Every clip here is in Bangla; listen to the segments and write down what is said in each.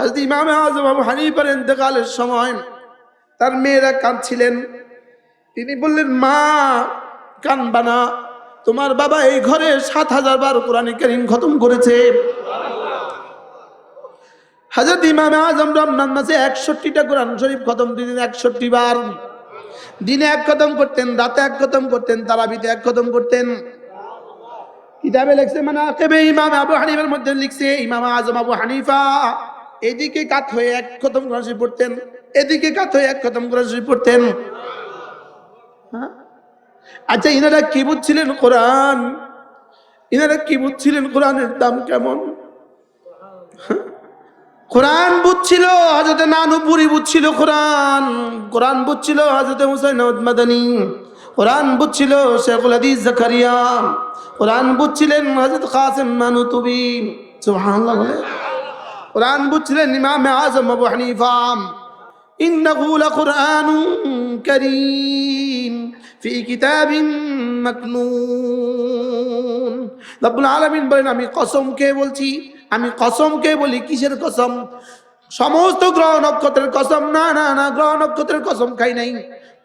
হজরত ইমাম আজম আবু হানিফার ইন্তেকালের সময় তার মেয়েরা কাঁদছিলেন। তিনি বললেন, মা, কানবা না। তোমার বাবা এই ঘরে সাত হাজার বার কোরআনে কারিম খতম করেছে। হাজরত ইমাম আজম রমজান মাসে একষট্টিটা কোরআন শরীফ খতম দিলেন একষট্টি বার। দিনে এক খতম করতেন, রাতে এক খতম করতেন, তারাবিতে এক খতম করতেন। কিতাবে লিখছে মানে ইমাম আবু হানিফার মধ্যে লিখছে, ইমাম আজম আবু হানিফা। এদিকে কাত হয়ে এক খতম শরীফ পড়তেন, এদিকে কাত হয়ে এক খতম শরীফ পড়তেন। হ্যাঁ? আচ্ছা ইনারা কি বুঝছিলেন কোরআন? ইনারা কি বুঝছিলেন কোরআনের দাম কেমন? হ্যাঁ? কোরআন বুঝছিল হজরতে নানুপুরি বুঝছিল কোরআন কোরআন বুঝছিল হজরতে হুসাইন মাদানী, কোরআন বুঝছিল শেখুল হাদিস জাকারিয়া, কোরআন বুঝছিলেন হজরত কাসিম মানুতুবি। সুবহানাল্লাহ কোরআন বুঝছিলেন ইমাম আজম আবু হানিফা إنه لقرآن كريم في كتاب مكنون রব্বুল আলামিন বলেন আমি কসমকে বলছি আমি কসমকে বলি কিসের কসম সমস্ত গ্রহ নক্ষত্রের কসম না না না গ্রহ নক্ষত্রের কসম খাই নাই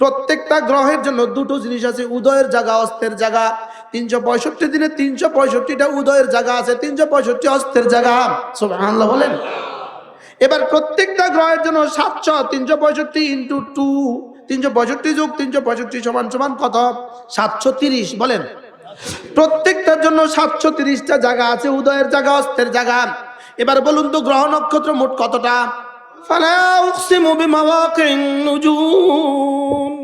প্রত্যেকটা গ্রহের জন্য দুটো জিনিস আছে উদয়ের জায়গা অস্তের জায়গা তিনশো পঁয়ষট্টি দিনে তিনশো পঁয়ষট্টিটা উদয়ের জায়গা আছে, তিনশো পঁয়ষট্টি অস্তের জায়গা। সুবহানাল্লাহ বলেন। এবার প্রত্যেকটা গ্রহের জন্য সাতশো, তিনশো পঁয়ষট্টি ইন্টু টু, তিনশো পঁয়ষট্টি যোগ তিনশো পঁয়ষট্টি সমান সমান কত? সাতশো তিরিশ, বলেন। প্রত্যেকটার জন্য সাতশো তিরিশটা জায়গা আছে, উদয়ের জায়গা, অস্তের জায়গা। এবার বলুন তো, গ্রহ নক্ষত্র মোট কতটা? ফালা উকসিমু বিমাওয়াকিন নুজুম।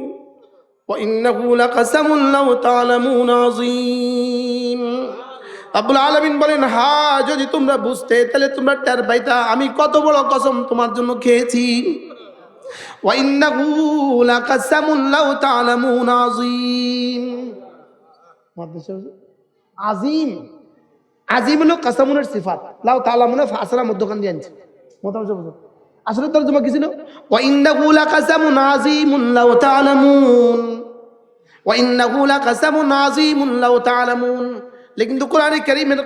وإنه لقسم لو تعلمون عظيم আব্বুল আলমিন বলেন হা যদি তোমরা বুঝতে তাহলে তোমরা টের পাইতা আমি কত বড় কসম তোমার জন্য খেয়েছি وإنه لقسم لو تعلمون عظيم আজিম আজিম হলো কাসামুনের সিফাত লাউ তালামুনে ফাসরা মধ্যখান দিয়ে আনছে মোটামুটি বুঝো আসলে তোর জমা কি ছিল ওয়াইন্নাহু লাকাসামুন আজিমুন লাউ তালামুন ওয়াইন্নাহু লাকাসামুন আজিমুন লাউ তালামুন লেকিন তো কোরআনে কারীমের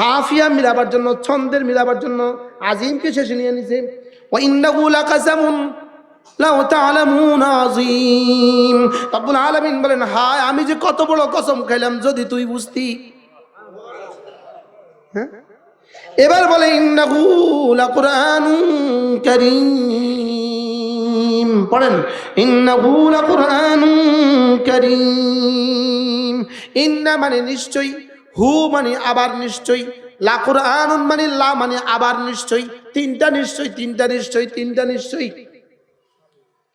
কাফিয়া মিলাবার জন্য, ছন্দের মিলাবার জন্য আজিমকে শেষে নিয়ে নিছে। ওয়াইন্নাহু লাকাসামুন লাউ তালামুন আজিম রব্বুল আলামিন বলেন, হায়, আমি যে কত বড় কসম খাইলাম যদি তুই বুঝতি। হ্যাঁ? এবার বলে, ইন্নাহু লাকুরআনুন কারীম। পড়েন ইন্নাহু লাকুরআনুন কারীম। ইন্না মানে নিশ্চয়ই হু মানে আবার নিশ্চয়ই লাকুরআনুন মানে লা মানে আবার নিশ্চয়ই তিনটা নিশ্চয়ই তিনটা নিশ্চয়ই তিনটা নিশ্চয়ই।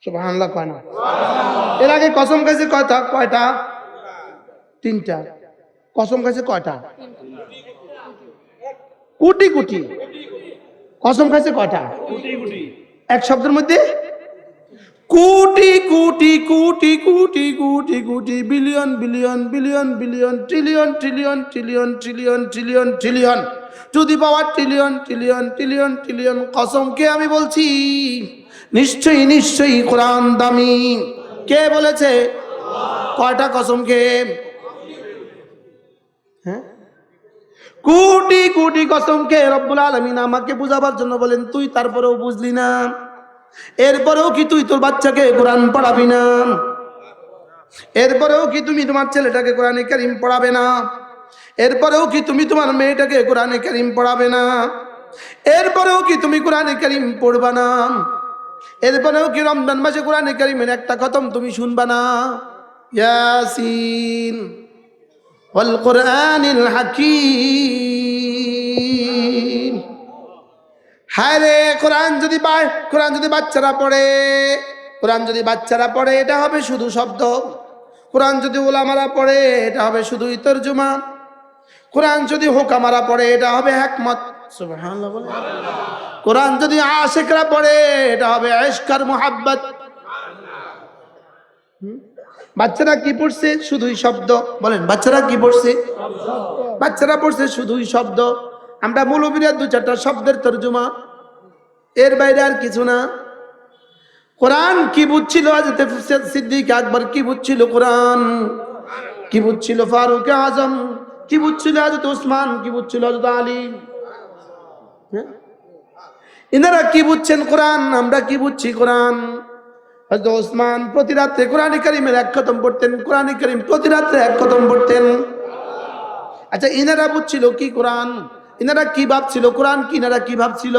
সুবহানাল্লাহ কয় না। এর আগে কসম খাইছে কয়টা? কয়টা? তিনটা। কসম খাইছে কয়টা? কোটি কোটি। কসম খাইছে কয়টা? এক শব্দের মধ্যে crore crore crore crore crore crore, billion billion billion billion trillion trillion trillion trillion trillion trillion যদি power trillion trillion trillion trillion কসমকে আমি বলছি? নিশ্চয়ই নিশ্চয়ই কোরআন দামি। কে বলেছে? কয়টা কসমকে হ্যাঁ? কোটি কোটি কসমকে রব্বুল আলমিন আমাকে বুঝাবার জন্য বলেন, তুই তারপরেও বুঝলি না। এরপরেও কি তুই তোর বাচ্চাকে কোরআন পড়াবি না এরপরেও কি তুমি তোমার ছেলেটাকে কোরআনে কারিম পড়াবে না এরপরেও কি তুমি তোমার মেয়েটাকে কোরআনে কারিম পড়াবে না এরপরেও কি তুমি কোরআনে কারিম পড়বা না এরপরেও কি রমজান মাসে কোরআনে কারিমের একটা খতম তুমি শুনবা না ইয়াসিন والقرآن الحكيم হায় রে, কোরআন যদি কোরআন যদি বাচ্চারা পড়ে, কোরআন যদি বাচ্চারা পড়ে, এটা হবে শুধু শব্দ। কোরআন যদি ওলামারা পড়ে, এটা হবে শুধুই তর্জমা। কোরআন যদি হোকামারা পড়ে, এটা হবে একমত কোরআন যদি আশেকরা পড়ে, এটা হবে এশকার মোহাব্বত। বাচ্চারা কি পড়ছে? শুধুই শব্দ। বলেন, বাচ্চারা কি পড়ছে? বাচ্চারা পড়ছে শুধুই শব্দ। আমরা মৌলবীরা দু চারটা শব্দের তর্জমা। এর বাইরে আর কিছু না। কোরআন কি বুঝছিল সিদ্দিক আকবর? কি বুঝছিল কোরআন? কি বুঝছিল ফারুক আজম? কি বুঝছিল হাজরত ওসমান কি বুঝছিল হাজরত আলী? হ্যাঁ? ইনারা কি বুঝছেন কোরআন? আমরা কি বুঝছি কোরআন? ওসমান প্রতি রাত্রে কোরআন করিমের এক খতম পড়তেন, কোরআন করিম প্রতি রাত্রে এক খতম পড়তেন। আচ্ছা ইনারা বুঝছিল কি কোরআন? ইনারা কি ভাবছিল? কোরআন কি ইনারা কি ভাবছিল?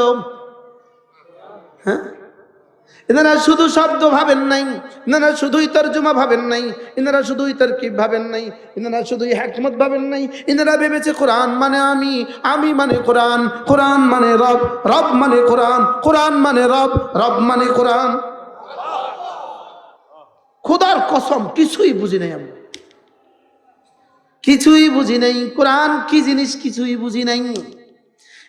হ্যাঁ? এনারা শুধু শব্দ ভাবেন নাই, এনারা শুধুই তর্জমা ভাবেন নাই, এনারা শুধুই তরকিব ভাবেন নাই, এনারা শুধুই হ্যাকমত ভাবেন নাই, এনারা ভেবেছে কোরআন মানে আমি আমি মানে কোরআন কোরআন মানে রব রব মানে কোরআন কোরআন মানে রব রব মানে কোরআন। খোদার কসম, কিছুই বুঝি নাই আমি কিছুই বুঝি নাই, কোরআন কি জিনিস কিছুই বুঝি নাই।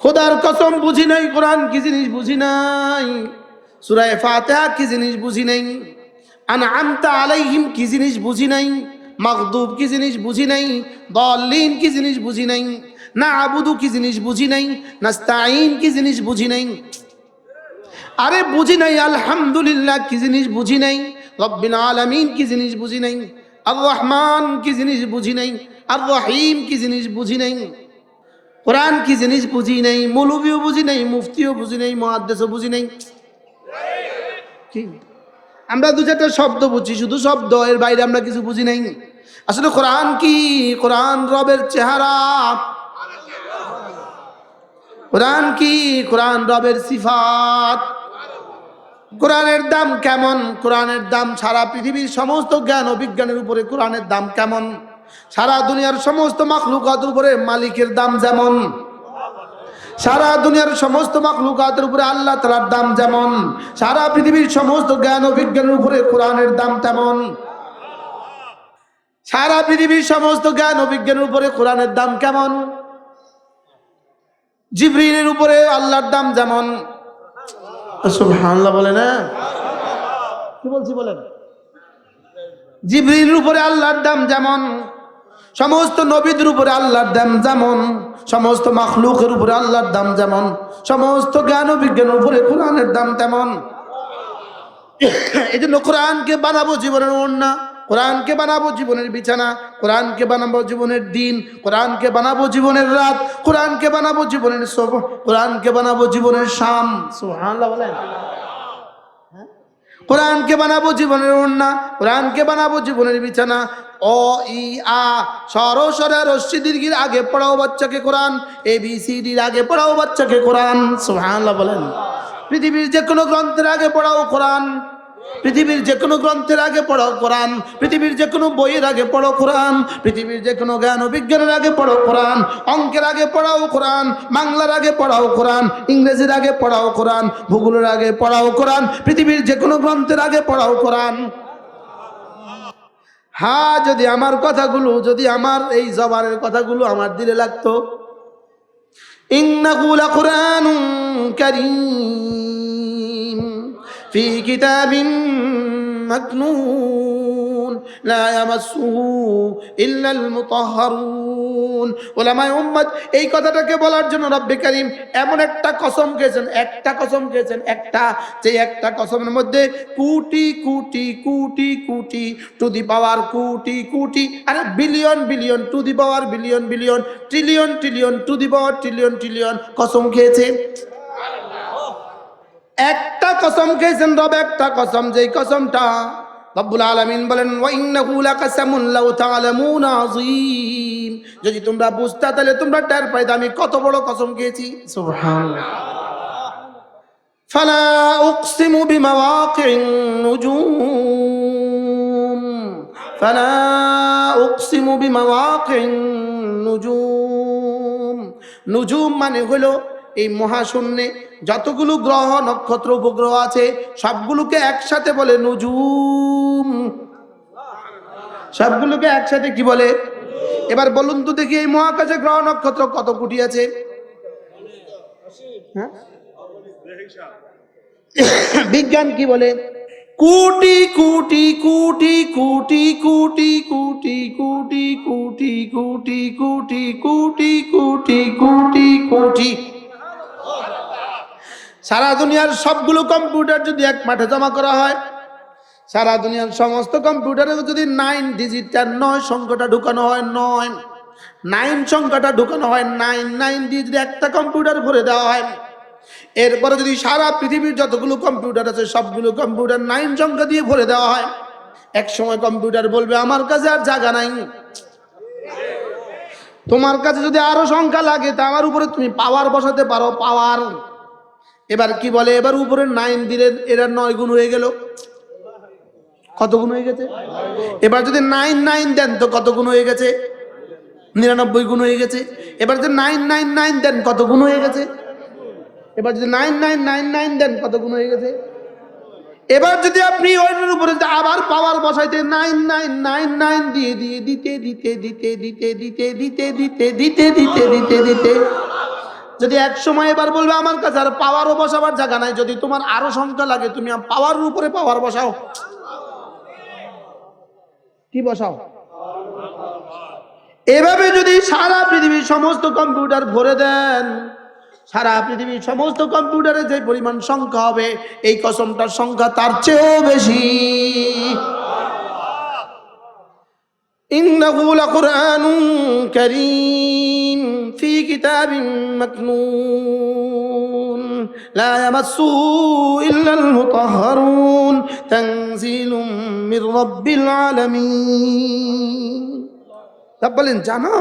খোদার কসম বুঝি নাই কোরআন কি জিনিস বুঝি নাই সুরায় ফাতিহা কি জিনিস বুঝি নাই আনআমতা আলাইহিম কি জিনিস বুঝি নাই মাগদুব কি জিনিস বুঝি নাই দলিন কি জিনিস বুঝি নাই না আবুদু কি জিনিস বুঝি নাই নাস্তাইন কি জিনিস বুঝি নাই আরে বুঝি নাই আলহামদুলিল্লাহ কি জিনিস বুঝি নাই রব্বিল আলামিন কি জিনিস বুঝি নাই আর রহমান কি জিনিস বুঝি নাই আর রহিম কি জিনিস বুঝি নাই কোরআন কি জিনিস বুঝি নেই, মৌলবীও বুঝি নেই, মুফতিও বুঝি নেই, মহাদ্দেশও বুঝি নেই। আমরা দু চারটা শব্দ বুঝি, শুধু শব্দ, এর বাইরে আমরা কিছু বুঝি নাই। আসলে কোরআন কি? কোরআন রবের চেহারা। কোরআন কি? কোরআন রবের সিফাত। কোরআনের দাম কেমন? কোরআনের দাম সারা পৃথিবীর সমস্ত জ্ঞান ও বিজ্ঞানের উপরে কোরআনের দাম কেমন? সারা দুনিয়ার সমস্ত মাখলুকাতের উপরে মালিকের দাম যেমন। সারা দুনিয়ার সমস্ত মাখলুকাতের উপরে আল্লাহ তালার দাম যেমন। সারা পৃথিবীর সমস্ত জ্ঞান ও বিজ্ঞানের উপরে কোরআনের দাম তেমন। সারা পৃথিবীর সমস্ত জ্ঞান ও বিজ্ঞানের উপরে কোরআনের দাম কেমন? জিব্রিলের উপরে আল্লাহর দাম যেমন। বলে না? কি বলছি বলেন? জিব্রিলের উপরে আল্লাহর দাম যেমন। সমস্ত নবীদের উপরে আল্লাহর দাম যেমন, সমস্ত মাখলুকের উপরে আল্লাহর দাম যেমন, সমস্ত জ্ঞান বিজ্ঞানের উপরে কোরআনের দাম তেমন। এই জন্য কোরআনকে বানাবো জীবনের অন্যা কোরআনকে বানাবো জীবনের বিছানা, কোরআনকে বানাবো জীবনের দিন, কোরআনকে বানাবো জীবনের রাত, কোরআনকে বানাবো জীবনের সব, কোরআনকে বানাবো জীবনের শাম। সুবহানাল্লাহ বলেন। কোরআনকে বানাবো জীবনের ওন্না কোরআনকে বানাবো জীবনের বিছানা। অ, ই, আ, সর, সরে, রশ্মি, দীর্ঘির আগে পড়াও বাচ্চাকে কোরআন, এ, বি, সি ডির আগে পড়াও বাচ্চাকে কোরআন। সুবহানাল্লাহ বলেন। পৃথিবীর যে কোনো গ্রন্থের আগে পড়াও কোরআন। পৃথিবীর যে কোনো গ্রন্থের আগে পড়ো কোরআন, পৃথিবীর যে কোনো বইয়ের আগে পড়ো কোরআন, পৃথিবীর যে কোনো জ্ঞান ও বিজ্ঞানের আগে পড়ো কোরআন, অঙ্কের আগে পড়াও কোরআন, বাংলার আগে পড়াও কোরআন, ইংরেজির আগে পড়াও কোরআন, ভূগোলের আগে পড়াও কোরআন, পৃথিবীর যে কোনো গ্রন্থের আগে পড়াও কোরআন। হ্যাঁ যদি আমার কথাগুলো, যদি আমার এই জবানের কথাগুলো আমার দিলে লাগতো। ইন্নাকুলা কোরআন কারিম। في كتاب مكنون لا يمسه إلا المطهرون ওলামায়ে উম্মত এই কথাটাকে বলার জন্য রব্বে করিম এমন একটা কসম খেয়েছেন একটা কসম খেয়েছেন একটা যে একটা কসমের মধ্যে কোটি কোটি কোটি কোটি টু দি পাওয়ার কোটি কোটি আরে billion billion to the power billion billion trillion trillion to the power trillion trillion কসম খেয়েছে একটা কসম খেয়েছেন রব, একটা কসম, যেই কসমটা রব্বুল আলামিন বলেন যদি তোমরা বুঝতা, তাহলে তোমরা টের পাইতে আমি কত বড় কসম খেয়েছি। ফালা উকসিমু বিমাওয়াকিন নুজুম। ফালা উকসিমু বিমাওয়াকিন নুজুম। নুজুম মানে হলো এই মহাশূন্যে যতগুলো গ্রহ নক্ষত্র উপগ্রহ আছে সবগুলোকে একসাথে বলে নুজুম সবগুলোকে একসাথে কি বলে এবার বলুন তো দেখি এই মহাকাশে গ্রহ নক্ষত্র কত কোটি আছে হ্যাঁ বিজ্ঞান কি বলে কোটি কোটি কোটি কোটি কোটি কোটি কোটি কোটি কোটি কোটি কোটি কোটি কোটি কোটি সারা দুনিয়ার সবগুলো কম্পিউটার যদি এক মাঠে জমা করা হয়, সারা দুনিয়ার সমস্ত কম্পিউটারে যদি নাইন ডিজিটটা নয় সংখ্যাটা ঢুকানো হয়, নয় নাইন সংখ্যাটা ঢুকানো হয় নাইন নাইন যদি একটা কম্পিউটার ভরে দেওয়া হয়, এরপরে যদি সারা পৃথিবীর যতগুলো কম্পিউটার আছে, সবগুলো কম্পিউটার নাইন সংখ্যা দিয়ে ভরে দেওয়া হয়, এক সময় কম্পিউটার বলবে, আমার কাছে আর জায়গা নাই। তোমার কাছে যদি আরও সংখ্যা লাগে, তা আমার উপরে তুমি পাওয়ার বসাতে পারো পাওয়ার এবার কি বলে এবার উপরে নাইন দিলে এরা নয় গুণ হয়ে গেল কত গুণ হয়ে গেছে এবার যদি নাইন নাইন দেন তো কত গুণ হয়ে গেছে নিরানব্বই গুণ হয়ে গেছে এবার যদি নাইন নাইন নাইন দেন কত গুণ হয়ে গেছে এবার যদি nine nine nine nine then কত গুণ হয়ে গেছে এবার যদি আপনি ওইটার উপরে আবার পাওয়ার বসাইতে নাইন নাইন নাইন নাইন দিয়ে দিয়ে দিতে দিতে দিতে দিতে দিতে দিতে দিতে দিতে দিতে দিতে দিতে যদি এক সময় এবার বলবে আমার কাছে আর পাওয়ারও বসাবার জায়গা নাই, যদি তোমার আরও সংখ্যা লাগে, তুমি পাওয়ার উপরে পাওয়ার বসাও। কি বসাও? এভাবে যদি সারা পৃথিবীর সমস্ত কম্পিউটার ভরে দেন, সারা পৃথিবীর সমস্ত কম্পিউটারে যে পরিমাণ সংখ্যা হবে, এই কসমটার সংখ্যা তার চেয়েও বেশি। إنه لقرآن كريم في كتاب مكنون لا يمسه إلا المطهرون تنزيل من رب العالمين রব বলেন জানো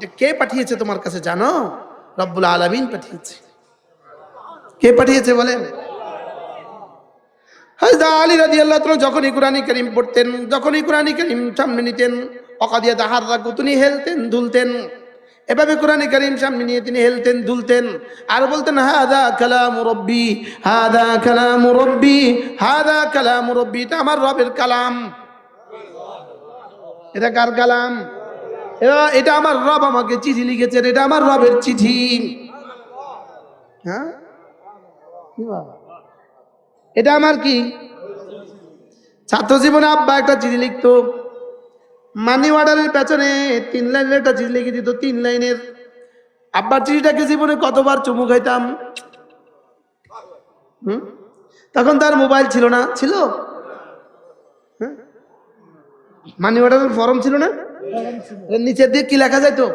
যে কে পাঠিয়েছে তোমার কাছে জানো রব্বুল আলমিন পাঠিয়েছে কে পাঠিয়েছে বলেন হাজদা আলী রাজি আল্লাহ যখনই কোরআনী করিম পড়তেন যখনই কোরআনী করিম সামনে নিতেন অকাদিয়া তাহার রাখব তিনি হেলতেন, দুলতেন। এভাবে কোরআনী করিম সামনে নিয়ে তিনি হেলতেন, দুলতেন। আর বলতেন, হাদা কালাম রব্বি, হাদা কালাম রব্বি, হাদা কালাম রব্বি। এটা আমার রবের কালাম। এটা কার কালাম? এটা আমার রব আমাকে চিঠি লিখেছেন, এটা আমার রবের চিঠি। হ্যাঁ? এটা আমার কি? ছাত্র জীবনে আব্বা একটা চিঠি লিখতো। মানি অর্ডারের পেছনে তিন লাইনের একটা চিঠি লিখে দিত, তিন লাইনের। আব্বার চিঠিটাকে জীবনে কতবার চুমু খাইতাম? তখন তার মোবাইল ছিল না, ছিল? হ্যাঁ? মানি অর্ডারের ফর্ম ছিল না? নিচের দিকে কি লেখা যাইতো?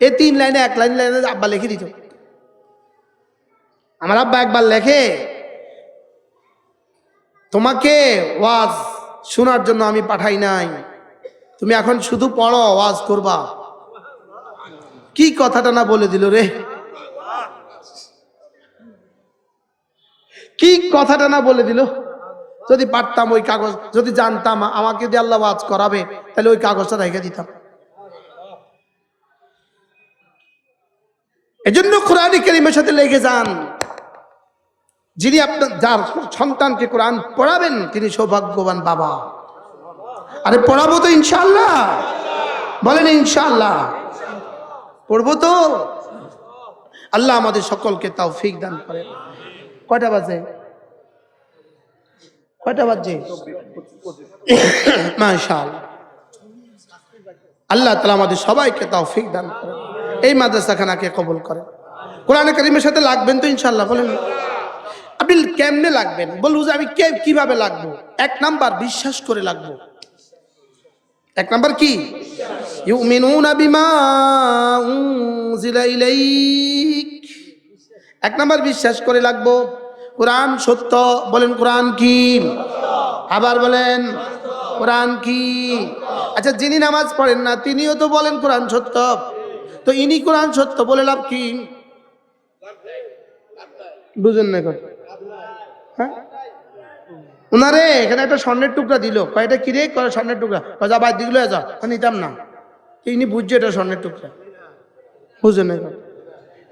এই তিন লাইনে, এক লাইন, লাইনে আব্বা লিখে দিত। আমার আব্বা একবার লেখে, তোমাকে ওয়াজ শোনার জন্য আমি পাঠাই নাই। তুমি এখন শুধু পড়ো ওয়াজ করবা। কি কথাটা না বলে দিল রে? কি কথাটা না বলে দিল? যদি পারতাম ওই কাগজ, যদি জানতাম, আমাকে যদি আল্লাহ ওয়াজ করাবে, তাহলে ওই কাগজটা রেখে দিতাম। এজন্য কোরআন কেরিমের সাথে লেগে যান। যিনি আপনার, যার সন্তানকে কোরআন পড়াবেন, তিনি সৌভাগ্যবান বাবা। আরে পড়াবো তো ইনশাল্লাহ বলেন ইনশাল্লাহ পড়ব তো। আল্লাহ আমাদের সকলকে তাও ফিক দান করে। কয়টা বাজে? কয়টা বাজে? মাশাল আল্লাহ তালা আমাদের সবাইকে তাও ফিক দান করে। এই মাদ্রাসাখানাকে কবুল করে। কোরআনে করিমের সাথে লাগবেন তো ইনশাল্লাহ বলেন। আপনি কেমনে লাগবেন? বলব যে আমি কে কীভাবে লাগবো? এক নাম্বার, বিশ্বাস করে লাগবো। এক নাম্বার কি? এক নাম্বার বিশ্বাস করে লাগবো। কোরআন সত্য, বলেন কোরআন কি? আবার বলেন, কোরআন কি? আচ্ছা যিনি নামাজ পড়েন না, তিনিও তো বলেন কোরআন সত্য। তো ইনি কোরআন সত্য বলে লাভ কি? বুঝেন না হ্যাঁ? ওনারে এখানে একটা স্বর্ণের টুকরা দিল। কয়টা কিরে কয়, স্বর্ণের টুকরা। যা বাদ দিগুলো যা নিতাম না। ইনি বুঝছে এটা স্বর্ণের টুকরা? বুঝেন না কথা।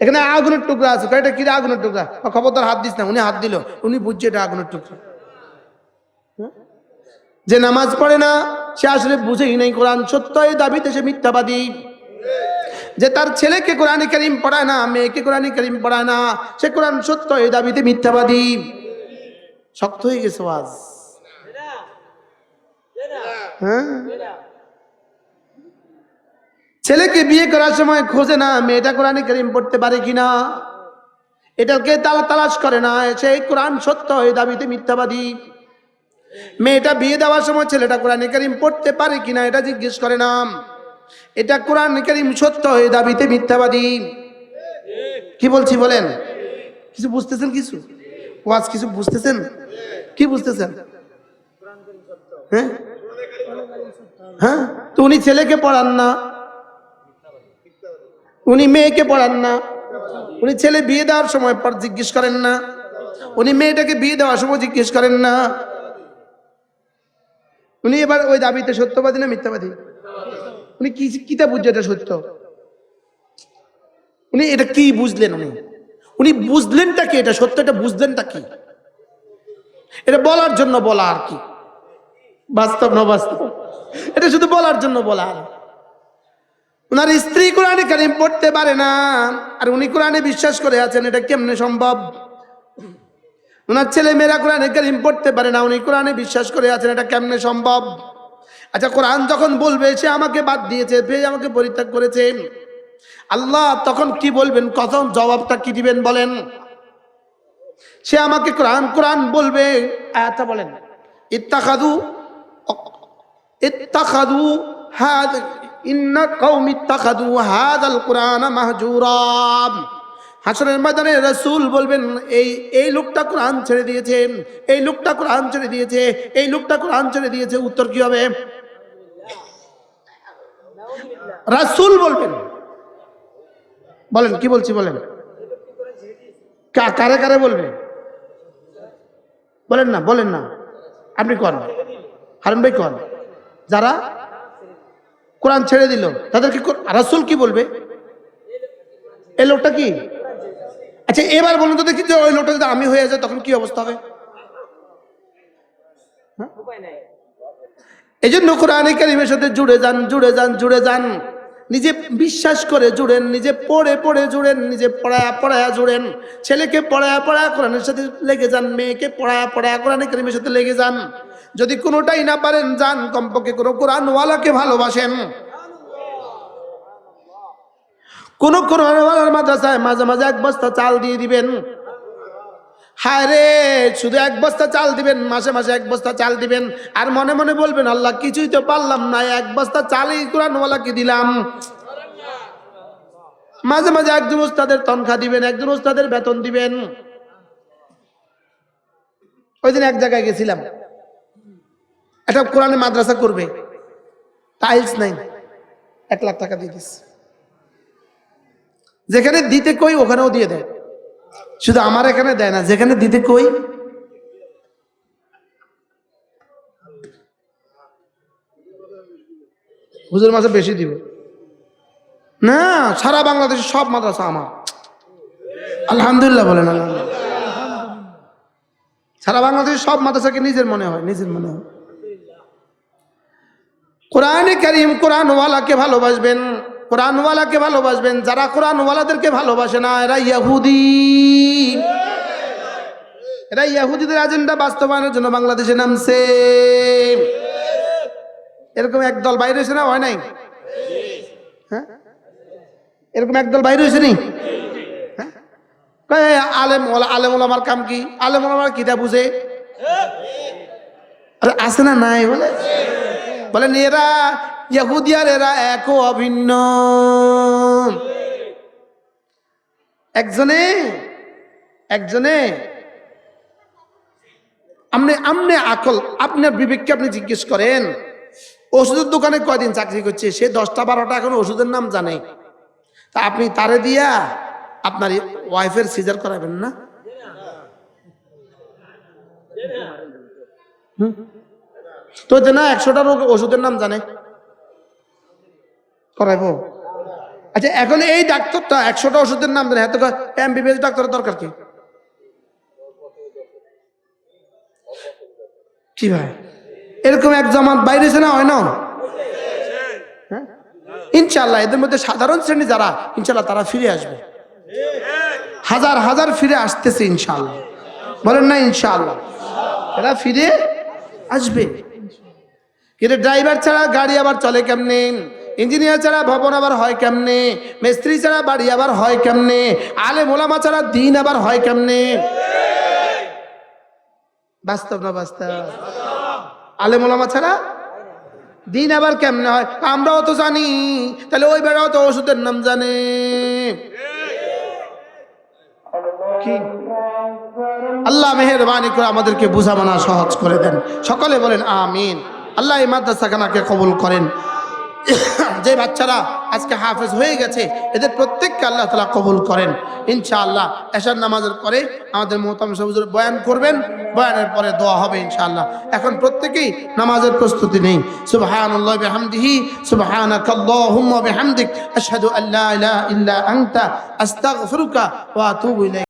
এখানে আগুনের টুকরা আছে। কয়টা কিরে আগুনের টুকরা? কয়, খবরদার হাত দিস না। উনি হাত দিল। উনি বুঝছে এটা আগুনের টুকরা। হ্যাঁ? যে নামাজ পড়ে না, সে আসলে বুঝেই নাই কোরআন সত্য এই দাবিতে সে মিথ্যাবাদী। যে তার ছেলেকে কোরআন করিম পড়ায় না, মেয়েকে কোরআন করিম পড়ায় না, সে কোরআন সত্য এই দাবিতে মিথ্যাবাদী। শক্ত হয়ে গেছে আজ হ্যাঁ? ছেলেকে বিয়ে করার সময় খোঁজে না, মেয়েটা কোরআন করিম পড়তে পারে কিনা? এটাকে তালা তালাশ করে না সেই কোরআন সত্য এই দাবিতে মিথ্যাবাদী। মেয়েটা বিয়ে দেওয়ার সময় ছেলেটা কোরআন করিম পড়তে পারে কিনা, এটা জিজ্ঞেস করে না। এটা কোরআন করিম সত্য এই দাবিতে মিথ্যাবাদী। কি বলছি বলেন? কিছু বুঝতেছেন কিছু? ওয়াজ কিছু বুঝতেছেন? কি বুঝতেছেন? হ্যাঁ? হ্যাঁ? তো উনি ছেলেকে পড়ান না। উনি মেয়েকে পড়ান না। উনি ছেলে বিয়ে দেওয়ার সময় পর জিজ্ঞেস করেন না। উনি মেয়েটাকে বিয়ে দেওয়ার সময় জিজ্ঞেস করেন না। উনি এবার ওই দাবিতে সত্যবাদী না মিথ্যাবাদী? উনি কি কিতা বুঝছে এটা সত্য? উনি এটা কি বুঝলেন উনি? উনি বুঝলেনটা কি? এটা সত্য, এটা বুঝলেনটা কি? এটা বলার জন্য বলা আর কি। বাস্তব না বাস্তব এটা শুধু বলার জন্য বলা আর। ওনার স্ত্রী কোরআনে কারিম পড়তে পারে না। আর উনি কোরআনে বিশ্বাস করে আছেন, এটা কেমনে সম্ভব? ওনার ছেলে মেয়েরা কোরআনে কারিম পড়তে পারে না, উনি কোরআনে বিশ্বাস করে আছেন, এটা কেমনে সম্ভব? আচ্ছা কোরআন যখন বলবে, সে আমাকে বাদ দিয়েছে ফের আমাকে পরিত্যাগ করেছে। আল্লাহ তখন কি বলবেন? কখন জবাবটা কি দিবেন বলেন? সে আমাকে কোরআন কোরআন বলবে। আয়াতটা বলেন। ইত্তাখাদু ইত্তাখাদু হাদ, ইন্না কওমি ইত্তাখাদু হাদাল কুরআন মাহজুরা। হাসরের ময়দানে রাসূল বলবেন, এই এই লোকটা কোরআন ছেড়ে দিয়েছে, এই লোকটা কোরআন ছেড়ে দিয়েছে, এই লোকটা কোরআন ছেড়ে দিয়েছে, উত্তর কি হবে? রাসূল বলবেন বলেন কি বলছি বলেন। কা- কারে কারে বলবে? বলেন না বলেন না। আপনি কন। হারুন ভাই কন। যারা কোরআন ছেড়ে দিল তাদেরকে কো- রাসূল কি বলবে? এই লোকটা কি? আচ্ছা এবার বলুন তো দেখি যে ওই লোকটা যদি আমি হয়ে যায় তখন কি অবস্থা হবে? হ্যাঁ? এই জন্য কোরআনে কারিমের সাথে জুড়ে যান জুড়ে যান জুড়ে যান। নিজে বিশ্বাস করে জুড়েন, নিজে পড়ে পড়ে জুড়েন, নিজে পড়ায়া পড়ায়া জুড়েন। ছেলেকে পড়ায়া পড়ায়া কোরআনের সাথে লেগে যান, মেয়েকে পড়ায়া পড়ায়া কোরআনে কারিমের সাথে লেগে যান। যদি কোনোটাই না পারেন, যান, কমপক্ষে কোনো কোরআনওয়ালাকে ভালোবাসেন। কোন কোরআনওয়ালার মাদ্রাসায় মাঝে মাঝে এক বস্তা চাল দিয়ে দিবেন। হায় রে, শুধু এক বস্তা চাল দিবেন, মাসে মাসে এক বস্তা চাল দিবেন। আর মনে মনে বলবেন, আল্লাহ, কিছুই তো পারলাম না, এক বস্তা চালই কোরআনওয়ালাকে দিলাম। মাঝে মাঝে একজন উস্তাদের তনখা দিবেন, একজন উস্তাদের বেতন দিবেন। ওই দিন এক জায়গায় গেছিলাম। একটা কোরআনে মাদ্রাসা করবে। টাইলস নাই, এক লাখ টাকা দিয়ে দিস। যেখানে দিতে কই, ওখানেও দিয়ে দেয়। শুধু আমার এখানে দেয় না, যেখানে দিতে কই? হুজুর মাসে বেশি দিব। না, সারা বাংলাদেশের সব মাদ্রাসা আমার। আলহামদুলিল্লাহ বলেন, আলহামদুলিল্লাহ। সারা বাংলাদেশের সব মাদ্রাসাকে নিজের মনে হয়, নিজের মনে হয়। কোরআনে করিম কোরআনওয়ালাকে ভালোবাসবেন। কোরআনওয়ালাকে ভালোবাসবেন, যারা কোরআনওয়ালাদেরকে ভালোবাসে না, এরা ইয়াহুদি। এরা ইয়াহুদিদের এজেন্ডা বাস্তবায়নের জন্য বাংলাদেশে নামছে। এরকম একদল বাইরে হয়েছে না, হয় নাই? হ্যাঁ? এরকম একদল বাইরে হয়েছে নি হ্যাঁ? আলেম আলেম ওলামার কাম কি? আলেম ওলামার কিতা বুঝে? আরে, আছে না নাই বলে? বলেন এরা ইহুদি আর এরা এক অভিন্ন। একজনে একজনে আপনি আপনি আকল আপনার বিবেককে আপনি জিজ্ঞেস করেন, ওষুধের দোকানে কয়দিন চাকরি করছে? সে দশটা বারোটা এখন ওষুধের নাম জানে। তা আপনি তারে দিয়া আপনার ওয়াইফের সিজার করাবেন না? হুম? তো যে না, একশোটা রোগ ওষুধের নাম জানে। করাইবো। আচ্ছা এখন এই ডাক্তারটা একশোটা ওষুধের নাম জানে। এত এমবিবিএস ডাক্তারের দরকার কি? কি ভাই? এরকম এক জামাত বাইরে এসে না, হয় না? হ্যাঁ? ইনশাল্লাহ এদের মধ্যে সাধারণ শ্রেণি যারা ইনশাল্লাহ তারা ফিরে আসবে। হাজার হাজার ফিরে আসতেছে ইনশাল্লাহ বলেন না ইনশাল্লাহ এরা ফিরে আসবে। কিন্তু ড্রাইভার ছাড়া গাড়ি আবার চলে কেমনে? ইঞ্জিনিয়ার ছাড়া ভবন আবার হয় কেমনে? মিস্ত্রি ছাড়া বাড়ি আবার হয় কেমনে? আলে মোলামা ছাড়া দিন আবার হয় কেমনে? বাস্তব না বাস্তব? আলে মোলামা ছাড়া দিন আবার কেমনে হয়? আমরাও তো জানি, তাহলে ওই বেড়াও তো ওষুধের নাম জানে। কি? আল্লাহ মেহরবানি করে আমাদেরকে বুঝা মানা সহজ করে দেন। সকলে বলেন, আমিন। আল্লাহ এই মাদ্রাসাখানাকে কবুল করেন। যে বাচ্চারা আজকে হাফেজ হয়ে গেছে, এদের প্রত্যেককে আল্লাহ তালা কবুল করেন। ইনশাআল্লাহ এশার নামাজের পরে আমাদের মোহতাম সবুজুর বয়ান করবেন, বয়ানের পরে দোয়া হবে ইনশাআল্লাহ। এখন প্রত্যেকেই নামাজের প্রস্তুতি নেই। সুবহানাল্লাহ বিহামদিহি